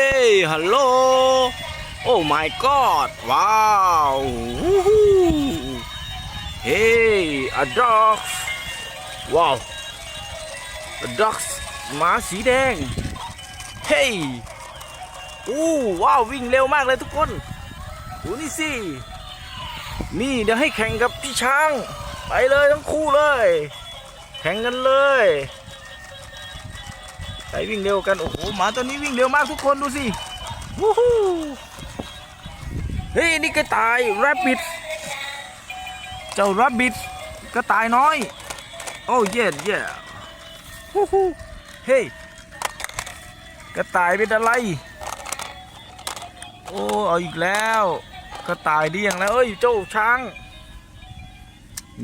Hey hello Oh my god ว้าว Woohoo Hey a dog ว้าว a dog หมาสีแดง Hey อู้ว้าว วิ่งเร็วมากเลยทุกคนดูนี่สิ นี่เดี๋ยวให้แข่งกับพี่ช้าง ไปเลยทั้งคู่เลย แข่งกันเลย ไปวิ่งเร็วกัน โอ้โหหมาตัวนี้วิ่งเร็วมากทุกคนดูสิวู้ฮู้เฮ้ยนี่กระต่ายแรบบิทเจ้าแรบบิทกระต่ายน้อย โอ้เย่เย่วู้ฮู้เฮ้ยกระต่ายเป็นอะไร โอ้เอาอีกแล้ว กระต่ายเดี้ยงแล้วเอ้ยเจ้าช้าง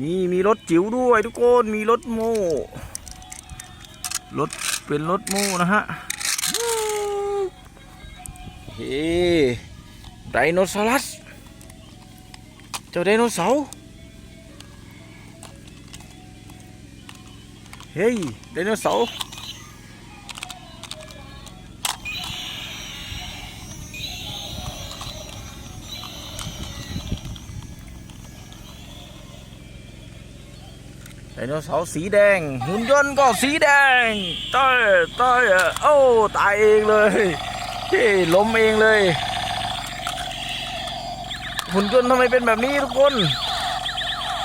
นี่มีรถจิ๋วด้วยทุกคนมีรถโม่รถ เป็นรถม่นะฮะเฮ้ไดโนเสาร์เจ้าไดโนเสาร์เฮ้ยไดโนเสาร์ ไดโนเสาร์สีแดง หุ่นยนต์ก็สีแดงต้อยต้อยโอ้ตายเองเลยล้มเองเลย หุ่นยนต์ทำไมเป็นแบบนี้ทุกคน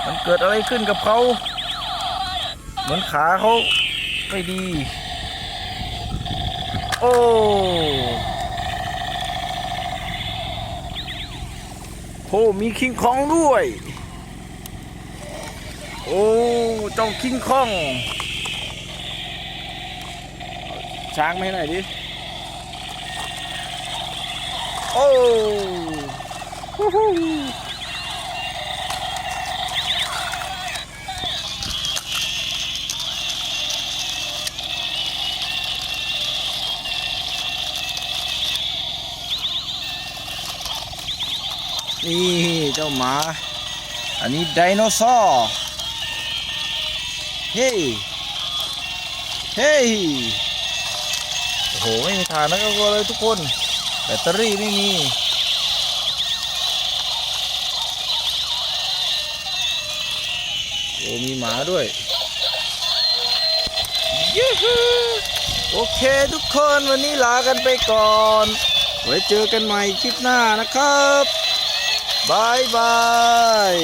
มันเกิดอะไรขึ้นกับเขา เหมือนขาเขาไม่ดี โอ้โหมีคิงคองด้วย โอ้เจ้าคิงคอง ช้างไม่ไหนอยดิ โอ้ฮู้ฮู้นี่เจ้าหมา อันนี้ไดโนเสาร์ เฮ้ยเฮ้ยโอ้โห ไม่มีฐานนะก็เลยทุกคน แบตเตอรี่ไม่มีโอ้มีหมาด้วยยูฮูโอเคทุกคนวันนี้ลากันไปก่อน ไว้เจอกันใหม่คลิปหน้านะครับบายบาย